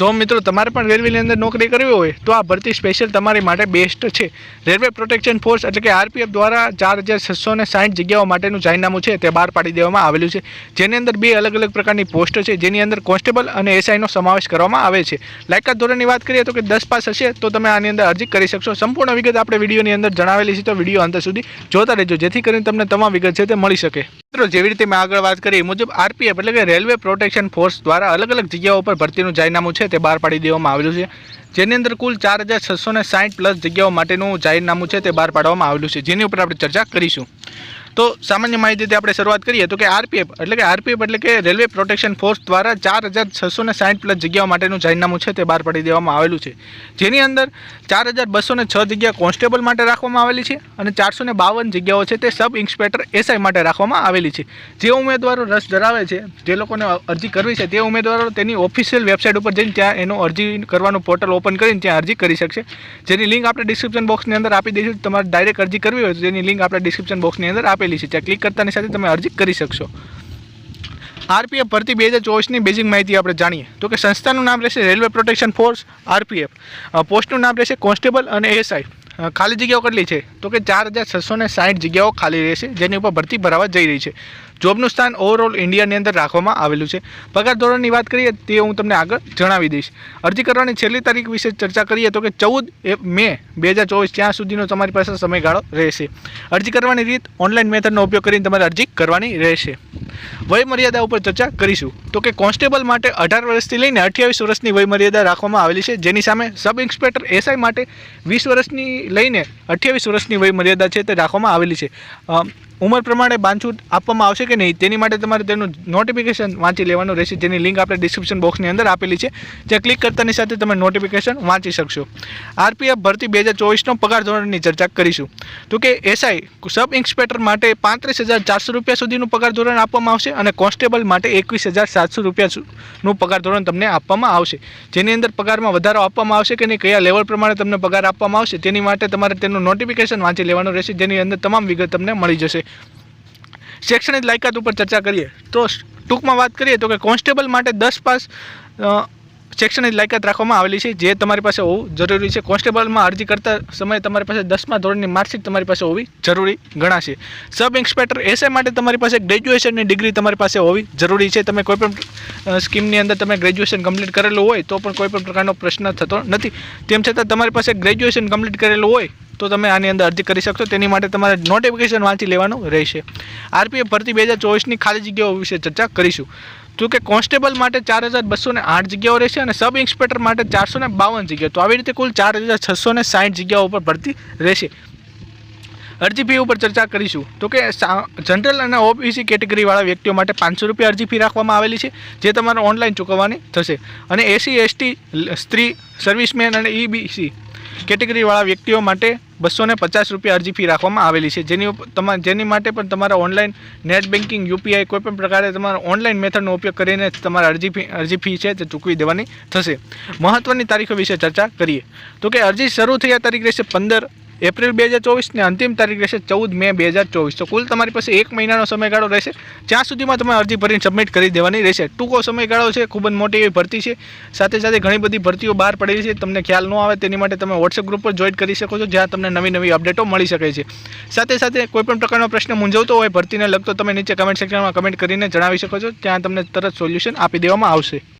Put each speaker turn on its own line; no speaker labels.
જો મિત્રો તમારે પણ રેલવેની અંદર નોકરી કરવી હોય, તો આ ભરતી સ્પેશિયલ તમારી માટે બેસ્ટ છે. રેલવે પ્રોટેક્શન ફોર્સ એટલે કે આરપીએફ દ્વારા ચાર હજાર છસો ને સાઠ જગ્યાઓ માટેનું જાહેરનામું છે, તે બહાર પાડી દેવામાં આવેલું છે. જેની અંદર બે અલગ અલગ પ્રકારની પોસ્ટ છે, જેની અંદર કોન્સ્ટેબલ અને એસઆઈનો સમાવેશ કરવામાં આવે છે. લાયકાત ધોરણની વાત કરીએ તો કે દસ પાસ હશે, તો તમે આની અંદર અરજી કરી શકશો. સંપૂર્ણ વિગત આપણે વિડીયોની અંદર જણાવેલી છે, તો વીડિયો અંત સુધી જોતા રહેજો, જેથી કરીને તમને તમામ વિગત છે તે મળી શકે. મિત્રો, જેવી રીતે મેં આગળ વાત કરી મુજબ આરપીએફ એટલે કે રેલવે પ્રોટેક્શન ફોર્સ દ્વારા અલગ અલગ જગ્યાઓ પર ભરતીનું જાહેરનામું છે તે બહાર પાડી દેવામાં આવેલું છે. જેની અંદર કુલ ચાર હજાર છસો ને સાઠ પ્લસ જગ્યાઓ માટેનું જાહેરનામું છે તે બહાર પાડવામાં આવેલું છે. જેની ઉપર આપણે ચર્ચા કરીશું. તો સામાન્ય માહિતીથી આપણે શરૂઆત કરીએ તો કે આરપીએફ, એટલે કે આરપીએફ એટલે કે રેલવે પ્રોટેક્શન ફોર્સ દ્વારા ચાર હજાર છસો ને સાઠ પ્લસ જગ્યાઓ માટેનું જાહેરનામું છે તે બહાર પાડી દેવામાં આવેલું છે. જેની અંદર ચાર હજાર બસો ને છ જગ્યા કોન્સ્ટેબલ માટે રાખવામાં આવેલી છે અને ચારસો ને બાવન જગ્યાઓ છે તે સબ ઇન્સ્પેક્ટર એસઆઈ માટે રાખવામાં આવેલી છે. જે ઉમેદવારો રસ ધરાવે છે, જે લોકોને અરજી કરવી છે તે ઉમેદવારો તેની ઓફિશિયલ વેબસાઇટ ઉપર જઈને ત્યાં એનું અરજી કરવાનું પોર્ટલ ઓપન કરીને ત્યાં અરજી કરી શકશે. જેની લિંક આપણે ડિસ્ક્રિપ્શન બોક્સની અંદર આપી દઈશું. તમારે ડાયરેક્ટ અરજી કરવી હોય તો તેની લિંક આપણે ડિસ્ક્રિપ્શન બોક્સની અંદર આપેલી છે. ત્યાં ક્લિક કરતાની સાથે તમે અરજી કરી શકશો. આરપીએફ ભરતી બે હજાર ચોવીસની બેઝિક માહિતી આપણે જાણીએ. તો કે સંસ્થાનું નામ રહેશે રેલવે પ્રોટેક્શન ફોર્સ આરપીએફ પોસ્ટનું નામ રહેશે કોન્સ્ટેબલ અને એએસઆઈ ખાલી જગ્યાઓ કેટલી છે? તો કે ચાર હજાર છસો ને સાઠ જગ્યાઓ ખાલી રહેશે, જેની ઉપર ભરતી ભરાવા જઈ રહી છે. જોબનું સ્થાન ઓવરઓલ ઇન્ડિયાની અંદર રાખવામાં આવેલું છે. પગાર ધોરણની વાત કરીએ, તે હું તમને આગળ જણાવી દઈશ. અરજી કરવાની છેલ્લી તારીખ વિશે ચર્ચા કરીએ, તો કે ચૌદ મે બે હજાર ચોવીસ, ત્યાં સુધીનો તમારી પાસે સમયગાળો રહેશે. અરજી કરવાની રીત ઓનલાઈન મેથડનો ઉપયોગ કરીને તમારે અરજી કરવાની રહેશે. વય મર્યાદા ઉપર ચર્ચા કરીશું. તો કે કોન્સ્ટેબલ માટે અઢાર વર્ષથી લઈને અઠ્યાવીસ વર્ષની વયમર્યાદા રાખવામાં આવેલી છે. જેની સામે સબ ઇન્સ્પેક્ટર એસઆઈ માટે વીસ વર્ષની લઈને અઠ્યાવીસ વર્ષની વયમર્યાદા છે તે રાખવામાં આવેલી છે. ઉંમર પ્રમાણે બાંધછૂટ આપવામાં આવશે કે નહીં, તેની માટે તમારે તેનું નોટિફિકેશન વાંચી લેવાનું રહેશે, જેની લિંક આપણે ડિસ્ક્રિપ્શન બોક્સની અંદર આપેલી છે. જે ક્લિક કરતાની સાથે તમે નોટિફિકેશન વાંચી શકશો. આરપીએફ ભરતી બે હજાર ચોવીસનો પગાર ધોરણની ચર્ચા કરીશું. તો કે એસઆઈ સબ ઇન્સ્પેક્ટર માટે પાંત્રીસ હજાર ચારસો રૂપિયા સુધીનું પગાર ધોરણ આપવામાં આવશે અને કોન્સ્ટેબલ માટે એકવીસ હજાર સાતસો રૂપિયાનું પગાર ધોરણ તમને આપવામાં આવશે. જેની અંદર પગારમાં વધારો આપવામાં આવશે કે નહીં, કયા લેવલ પ્રમાણે તમને પગાર આપવામાં આવશે, તેની માટે તમારે તેનું નોટિફિકેશન વાંચી લેવાનું રહેશે, જેની અંદર તમામ વિગત તમને મળી જશે. શૈક્ષણિક લાયકાત ઉપર ચર્ચા કરીએ તો ટૂંકમાં વાત કરીએ તો કે કોન્સ્ટેબલ માટે દસ પાસ શૈક્ષણિક લાયકાત રાખવામાં આવેલી છે, જે તમારી પાસે હોવું જરૂરી છે. કોન્સ્ટેબલમાં અરજી કરતા સમયે તમારી પાસે દસમા ધોરણની માર્કશીટ તમારી પાસે હોવી જરૂરી ગણાશે. સબ ઇન્સ્પેક્ટર એસઆઈ માટે તમારી પાસે ગ્રેજ્યુએશનની ડિગ્રી તમારી પાસે હોવી જરૂરી છે. તમે કોઈપણ સ્કીમની અંદર તમે ગ્રેજ્યુએશન કમ્પ્લીટ કરેલું હોય તો પણ કોઈપણ પ્રકારનો પ્રશ્ન થતો નથી. તેમ છતાં તમારી પાસે ગ્રેજ્યુએશન કમ્પ્લીટ કરેલું હોય તો તમે આની અંદર અરજી કરી શકશો. તેની માટે તમારે નોટિફિકેશન વાંચી લેવાનું રહેશે. આરપીએફ ભરતી બે હજાર ચોવીસની ખાલી જગ્યાઓ વિશે ચર્ચા કરીશું. જોકે કોન્સ્ટેબલ માટે ચાર હજાર બસો ને આઠ જગ્યાઓ રહેશે અને સબ ઇન્સ્પેક્ટર માટે ચારસો ને બાવન જગ્યાઓ. તો આવી રીતે કુલ ચાર હજાર છસો ને સાઠ જગ્યાઓ ઉપર ભરતી રહેશે. અરજી ફી ઉપર ચર્ચા કરીશું. તો કે જનરલ અને ઓબીસી કેટેગરીવાળા વ્યક્તિઓ માટે પાંચસો રૂપિયા અરજી ફી રાખવામાં આવેલી છે, જે તમારે ઓનલાઈન ચૂકવવાની થશે. અને એસી એસટી સ્ત્રી સર્વિસમેન અને ઈબીસી કેટેગરીવાળા વ્યક્તિઓ માટે બસો ને પચાસ રૂપિયા અરજી ફી રાખવામાં આવેલી છે. જેની તમારે જેની માટે પણ તમારે ઓનલાઈન નેટ બેન્કિંગ, યુપીઆઈ કોઈ પણ પ્રકારે તમારે ઓનલાઈન મેથડનો ઉપયોગ કરીને તમારે અરજી ફી અરજી ફી છે તે ચૂકવી દેવાની થશે. મહત્ત્વની તારીખો વિશે ચર્ચા કરીએ. તો કે અરજી શરૂ થયા તારીખ રહેશે પંદર એપ્રિલ બે હજાર ચોવીસની અંતિમ તારીખ રહેશે ચૌદ મે બે હજાર ચોવીસ. તો કુલ તમારી પાસે એક મહિનાનો સમયગાળો રહેશે. જ્યાં સુધીમાં તમે અરજી ભરીને સબમિટ કરી દેવાની રહેશે. ટૂંકો સમયગાળો છે, ખૂબ જ મોટી એવી ભરતી છે. સાથે સાથે ઘણી બધી ભરતીઓ બહાર પડેલી છે. તમને ખ્યાલ ન આવે તેની માટે તમે વોટ્સએપ ગ્રુપ પર જોઈન કરી શકો છો, જ્યાં તમને નવી નવી અપડેટો મળી શકે છે. સાથે સાથે કોઈપણ પ્રકારનો પ્રશ્ન મૂંઝવતો હોય, ભરતીને લગતો તમે નીચે કમેન્ટ સેક્શનમાં કમેન્ટ કરીને જણાવી શકો છો. ત્યાં તમને તરત સોલ્યુશન આપી દેવામાં આવશે.